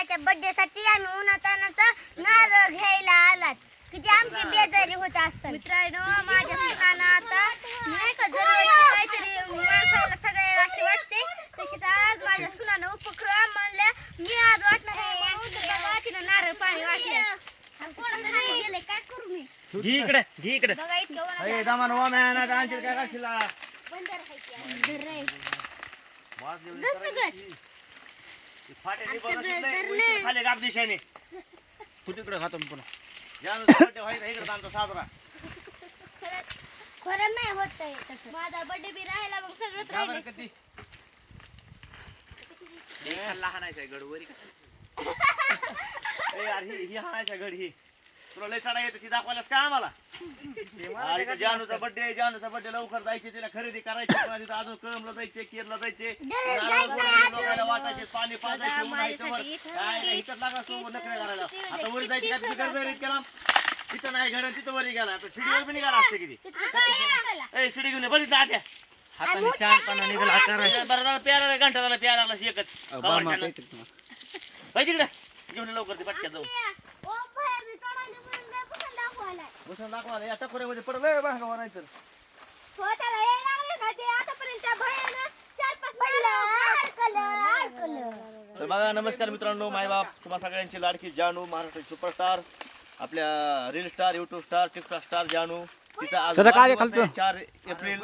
साहेबाच्या birthday साठी आम्ही उन्हातानाचा नारळ घ्यायला आलात. किती आमची बेजारी होत असतात. मित्रांनो माझ्या सुनानं आता नाही का दरवर्षी काहीतरी माणसाला सगळ्याला असे वाटते तशीच आज माझ्या सुनानं उपक्रम म्हणल्या मी आज वाटणार आहे तिनं नारळ पाणी वाटलं गेले काय करू मी? घे इकडे घे इकडे. बघा इतकं उन्हात अरे दामान वाम्या ना आणखी काय करशील बंदर आहे की. बंदर आहे. वाजले दस सगळं फाटे सगळं तर नाही. खाली गाप दिशाने. तू तिकडे खातो मी पुन्हा. जानू बर्थडे व्हायचा इकडे आमचा साजरा. खरंच खरं नाही होत आहे तसं माझा बर्थडे बी राहिला मग सगळंच का बरं राहिले. कधी. लहान आहे गडवरी ए यार ही ही हाणायच्या घड ही. तुला लय चढा येते ती दाखवायलास का आम्हाला? जानूचा बर्थडे जानूचा बर्थडे लवकर जायचे तिला खरेदी करायची पुन्हा तिथं अजून कळमला जायचे केरला जायचे. नारळ गोळा लोकांना वाटायचे पाणी पाजायचे वर. काय नाही इथं लागा तू नखरे करायला. आता वरी जायची काय तुझी गरज लांब तिथं नाही घड तिथं वरी गेला. आता शिडीवर बी निघाला असते किती? ए शिडी घेऊन ये, बरी हाताने शहाणपणा निघाला बरं झालं प्यायला घंटा झाला प्यायला लागला एकच. बामा. पाहिजे तिकडे. घेऊन ये लवकर ते पटक्यात जाऊ ओ भया बी तोंडाने म्हणून लय या टकोऱ्यामध्ये पडलं हो त्याला यायला लागले का ते? आतापर्यंत त्या भयानं चार पाच अडकलं अडकलं तर बघा नमस्कार मित्रांनो मायबाप तुम्हा सगळ्यांची लाडकी जानू महाराष्ट्राची सुपरस्टार आपल्या reel star YouTube star TikTok star Janu. तिचा आज सदा काय वाढदिवस आहे, खालचं? चार एप्रिल.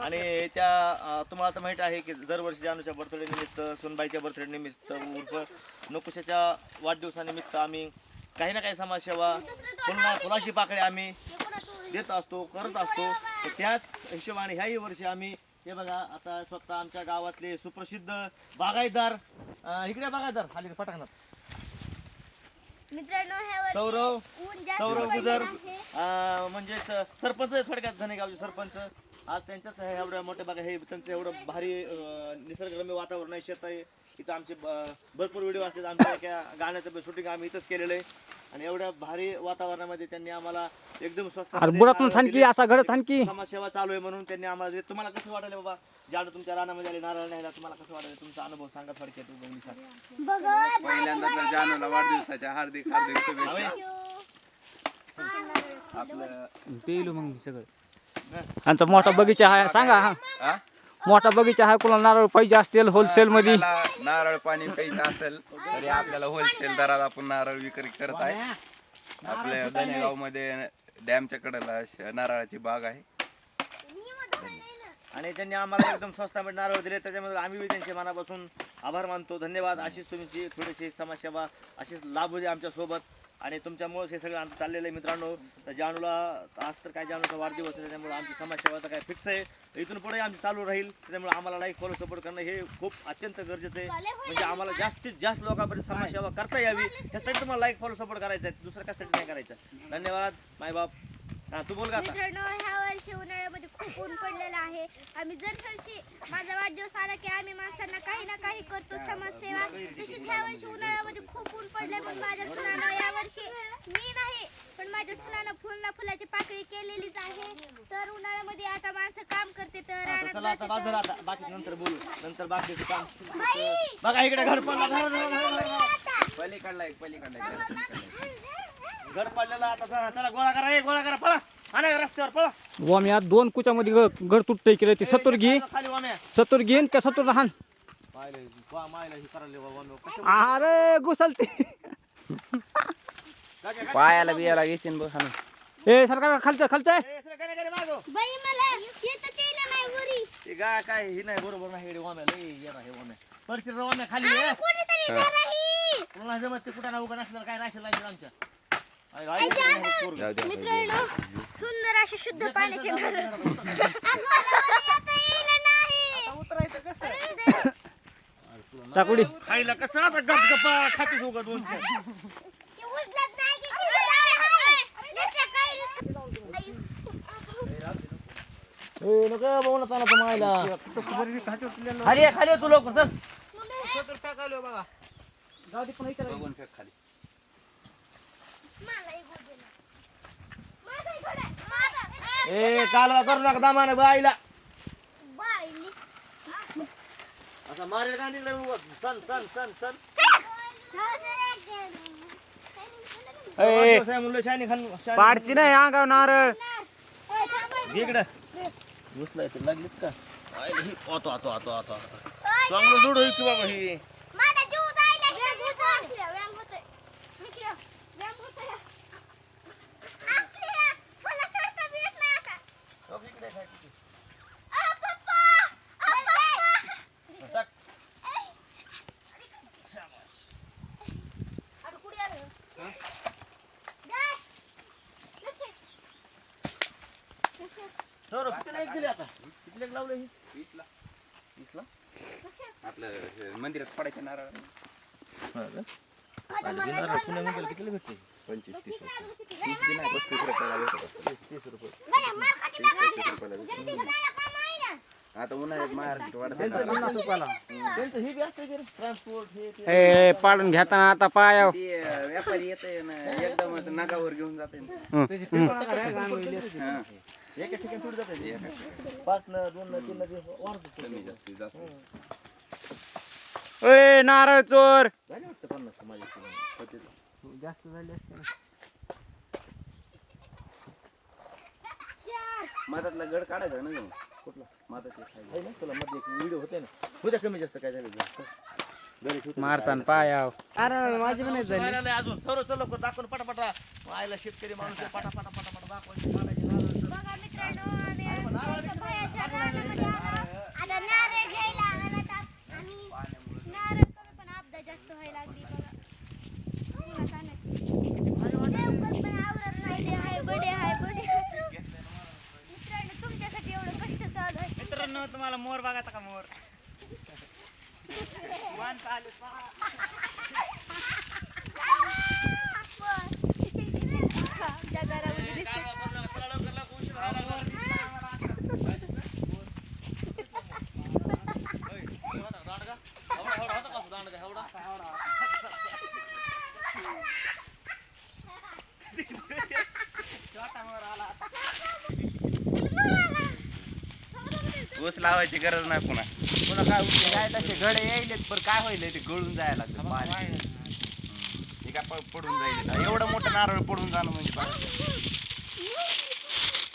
आणि त्या अं, तुम्हाला तर माहीत आहे की दरवर्षी जानूच्या बर्थडे निमित्त सुनबाईच्या बर्थडे निमित्त उर्फ नकुशाच्या वाढदिवसानिमित्त आम्ही काही ना काही समाजसेवा. पुन्हा फुलाची पाकळी आम्ही देत असतो करत असतो. तर त्याच हिशोबाने ह्याही वर्षी आम्ही हे बघा आता स्वतः आमच्या गावातले सुप्रसिद्ध बागायतदार इकडे बागायतदार खाली पटाकणार मित्रांनो ह्या वर्षी सौरव ऊन जास्त सौरव पडलेलं गुजर. आहे. अं, म्हणजेच सरपंच आहे थोडक्यात धनेगावचे सरपंच. आज त्यांच्याच हे एवढ्या मोठ्या बागा हे त्यांचं एवढं भारी अं, निसर्गरम्य वातावरण आहे शेत आहे. इथं आमचे ब- भरपूर व्हिडिओ असतात आमच्या एका गाण्याचं शूटिंग आम्ही इथंच केलेलं आहे. आणि एवढ्या भारी वातावरणामध्ये त्यांनी आम्हाला एकदम स्वस्त अरे बुडातून थांबकी असा घडत थांबकी समाजसेवा चालू आहे म्हणून त्यांनी आम्हाला दिली. तुम्हाला कसं वाटलं बाबा? ज्याला तुमच्या रानामध्ये आले नारळ न्यायला तुम्हाला कसं वाटलं? तुमचा अनुभव सांगा थोडक्यात. बघा पहिल्यांदा तर जानूला वाढदिवसाच्या हार्दिक हार्दिक शुभेच्छा. आपलं पेलू मग मी सगळं. आमचा मोठा बगीचा आहे. सांगा हा. आ? मोठा बगीचा आहे कोणाला नारळ पाहिजे असतील होलसेल मध्ये आपल्याला नारळ पाणी प्यायचं असेल तरी आपल्याला होलसेल दरात आपण नारळ विक्री करत आहे. आपल्या धनेगावमध्ये डॅमच्या कडेला श- नारळाची बाग आहे. आणि त्यांनी आम्हाला एकदम स्वस्तामध्ये नारळ दिले त्याच्यामुळे आम्ही बी त्यांचे मनापासून आभार मानतो. धन्यवाद. अशीच तुमची थोडीशी समाजसेवा अशीच लाभ होते आमच्यासोबत आणि तुमच्यामुळेच हे सगळं आमचं चाललेलं आहे मित्रांनो. तर जानूला आज तर काय जानूचा वाढदिवस आहे त्याच्यामुळे आमची समाजसेवा तर काय फिक्स आहे. इथून पुढे आमची चालू राहील त्याच्यामुळे आम्हाला लाईक फॉलो सपोर्ट करणं हे खूप अत्यंत गरजेचं आहे. म्हणजे आम्हाला जास्तीत जास्त लोकांपर्यंत समाजसेवा करता यावी. त्यासाठी तुम्हाला लाईक फॉलो सपोर्ट करायचा आहे दुसरं कशासाठी नाही करायचं. धन्यवाद. मायबाप हां तू बोल का आता मित्रांनो ह्या वर्षी उन्हाळ्यामध्ये खूप ऊन पडलेलं आहे आम्ही दरवर्षी माझा वाढदिवस आला की आम्ही माणसांना काही ना काही करतो समाजसेवा तशीच ह्या वर्षी उन्हाळ्यामध्ये खूप ऊन पडले पण माझ्या सुनानं या वर्षी मी नाही पण माझ्या सुनानं फुलना फुलाची पाकळी केलेलीच आहे तर उन्हाळ्यामध्ये आता माणसं काम करते तर आता रानात चला आता जाते बाजूला आता बाकी नंतर बोलू नंतर बाकीचं काम बघा इकडे घर पडला पलीकडला एक पलीकडला एक. घर पडलेला आता चला गोळा करा ए गोळा करा पळा. आणा रस्त्यावर पळा. वाम्या दोन कुच्यामध्ये घ- घर तुटतंय केलं ते. सत्तर घे. खाली वाम्या. सत्तर घेईन त्या सत्तर हान पाहिलं वा मायला ही करायला वा वाम्या कसं अरे घुसलते. पायाला बियाला घेशील बघ हाणून. ए सरकार खालचं खालचं. ए, इसरा काय नाही करे मागो. बाई मला येतं केलं नाही वरी. ते गाय काय ही नाही बरोबर नाही इकडे वाम्या येणार हे वाम्या. परत वाम्या खाली ये कोणीतरी जरा ही पुन्हा जमत ते कुठं ना उभं नसलं काय राशील लागेल आमच्या? मित्रांनो सुंदर असे शुद्ध पाण्याचे नळ नाही उतरायचं कसं चाकुडी. खायला कसं आता गप गप्पा खातीस उगा दोन चार. नको बोलत चाला तुम्हाला खाली खाली तू लवकर चल. खाली एक गोद दे आहे. माझा. ए कालवा करू नका दामाने बाईला. बाईली. आता मारेल का निघलं उभं. सन सन सन सन ए, कसं आहे म्हणलं शानी खान शानी- पाडची नाही अंगाव नारळ. घे इकडं. घुसलाय तर लागलीत का? आयला. ही आतो आतो आतो आतो चांगलं जोड होईल की बाबा ही माझा जीव जायला इकडे जीव जायला. व्यायाम होतोय. मिश्रा, व्यायाम होतोय. असली आहे. मला चढता बी येत नाही आता. आ, पप्पा! आ, पप्पा! टाक. ए. आता कुठे आलं? दे. नशे. नशे. सौरभ, कितीला एक दिली आता कितीला एक लावलं ही वीसला वीसला आपलं हे मंदिरात पडायचे नारळ कितीला भेटते. पंचवीस तीस रुपये. तीस पस्तीस रुपयाला भेटत असतं. तीस रुपये. बरं, मार खाती बघा पस्तीस आता. रुपयाला भेटत. ना? उन्हाळ्यात मार्केट वाढत. ही हे पाडून घेताना आता ते अं, व्यापारी येते ना एकदमच नगावर घेऊन जाते हं, हं. हा. एका ठिकाणी जाते न न न कमी जास्ती. जास्त ए नारळ चोर. झाले वाटतं पन्नास माझ्या जास्त झाले मधातला गड काढायचा ना. कुठला? मधात आहे. ना? तुला मध्ये एक व्हिडिओ होते ना. होत्या कमी जास्त काय झालं ते. घरी ठेवतो. मारताना पायाव. अरे माझी पण झाली. व्हायला नाही अजून. सर्व चल लवकर दाखवून पटापटा. आयला शेतकरी माणूस आहे, पटा पटा पटा पटा दाखवायचे मारायचे, नारळ. बघा मित्रांनो, आम्ही आमच्या भयाच्या रानामध्ये आलो. आता नारळ घ्यायला आणायला आता. आम्ही नारळ करून पण अपघात जास्त व्हायला लागली बघा. पुन्हा आणायची. देवगड पण आवरत नाही, ते हाय, बडे हाय, बडे हाय. मित्रांनो, तुमच्यासाठी एवढं कष्ट चालू आहे. तुम्हाला मोर बघायचा का मोर माणसं आले ऊस लावायची गरज नाही पुन्हा पुन्हा काय ऊस काय तसे गडे यायलेत पण काय होईल ते गळून जायला लागतं पाणी हम्म. हे काय प- पडून जाईल एवढं मोठं नारळ पडून जाणं म्हणजे पाणी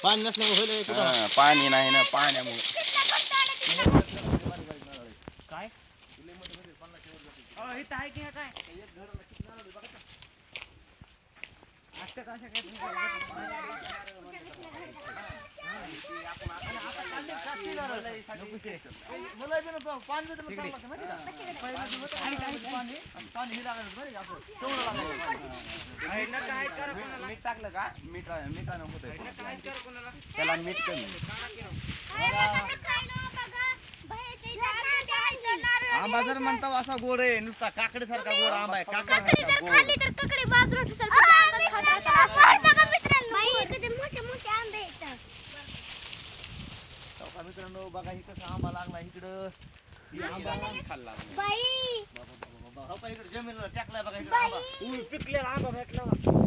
पाणी नसल्यामुळे होईल हे कुठं. हा, पाणी नाही ना पाण्यामुळे काय अहो, इथं आहे की हे काय असतात अशा काही मला बी नको, पाणी देतं मग चांगलं लागतं माहिती का? पहिलं दिवस होतं पाणी, पाणी, आणि पाणी हे लागायचं बरं का असं. तेवढं मीठ टाकलं का मीठ मिठानं होत त्याला मीठ कमी आंबा जर म्हणता असा गोड आहे नुसता काकडीसारखा गोड आंबा आहे ककडी जर खाल्ली तर ककडी बाजूला ठेवतात, आंबा असतात. बघा मित्रांनो. किती मोठे मोठे आंबे आहेत. हो का मित्रांनो बघा ही कसा आंबा लागला इकडं. ही आंबा खाल्ला बाई. हो का इकडे जमिनीला टाकलाय बघा इकडे आंबा. पिकलेला आंबा भेटला.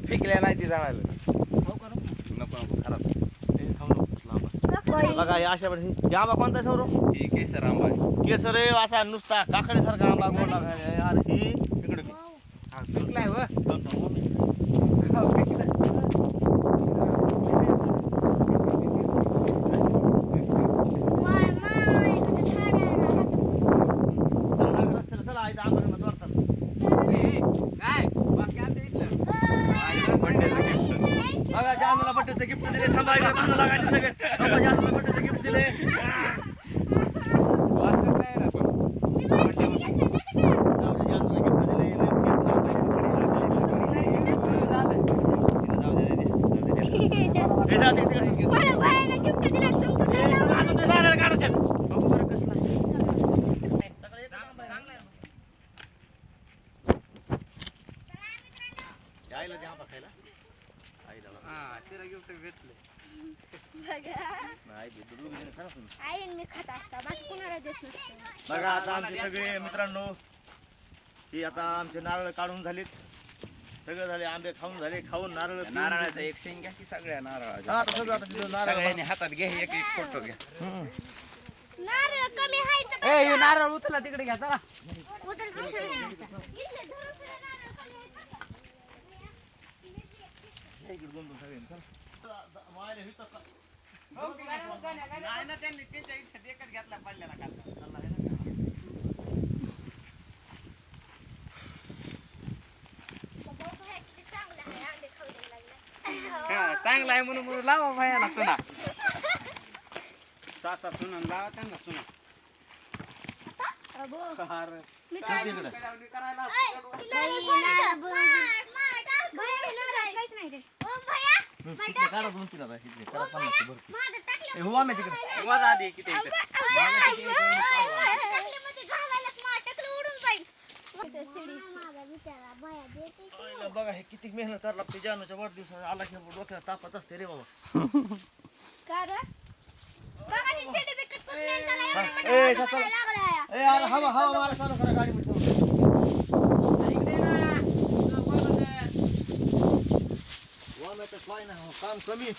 पिकल्या नाही ती हो का नको? नको नको खराब. हे खाऊ नको आंबा. बघा हे अशा हे आंबा कोणता सौरव? ही केसर आंबा आहे. केसर आहे असा नुसता काकडीसारखा आंबा गोड लागायला ही इकडे माय किती झाड आहे ना. चला, चला, चला, चला, इथं आंबा गंमत वाटतात. बड्डेचं gift. बघा जानूला बड्डेचं गिफ्ट दिले थांबा इकडे थांबा लागायला लगेच थांबा जानूला बड्डेचं गिफ्ट दिले वास कसला आहे जाऊ दे, जानूला gift दिले, लय केस लावायचे. जाऊ दे रे ते, जाऊ दे ते. हे जा तिकडे, तिकडे. मला बायाला gift दिलं, तुमचं हे, काय चला, नाव? आता ते झाडाला काढायचं. बघू बरं कसला आहे. सगळं एकच आंबा आहे. आईला द्या आंबा खायला आईला बघा. हा तिला गिफ्ट भेटले बघा. नाही, ते दुर्लभ आहे, खरंच नाही. आई आणि मी खात असता बाकी कुणाला देत नसतं. बघा आता आमचे सगळे मित्रांनो ही आता आमचे नारळ काढून झालेत. सगळं झाले आंबे खाऊन झाले खाऊन नारळ पिऊन नारळाचा एक शेंग घ्या की सगळ्या हा, आता नारळाच्या सगळं आता तिथं नारळ सगळ्यांनी हातात घ्या एक एक फोटो घ्या. नारळ कमी आहे तर ए हे नारळ उचला तिकडे घ्या चला. हे नाही ना त्यांनी त्यांच्या एकच घेतला पडलेला चांगलं आहे, म्हणून म्हणून लावा भयाला चुना. सहा सात चुना लावा त्यांना चुना. करायला तिकडे काढा दोन तीन आता, इकडे. काढा पन्नासची ए, हो आम्ही तिकडे आधी किती इथं. बघा हे किती मेहनत करावं लागते जानूच्या वाढदिवसाला आला की डोक्याला तापत असते रे बाबा ए, चल, चल. ए हवा हवा मारा चालू करा गाडी काय नाही हो, काम कमी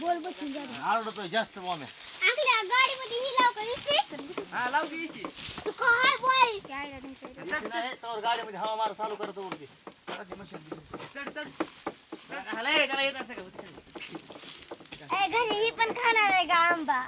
बोल बसून जा आरडतोय जास्त वाम्या आपल्या गाडीमध्ये ही लाव का इथे? हा लाव की इथे. तू काय बोल काय रे तुमच्या? नाही तर गाडीमध्ये हवा मारा चालू करतो वरती. चढ चढ ह्याला ये, त्याला येत असं का? ए, घरी ही पण खाणार आहे का आंबा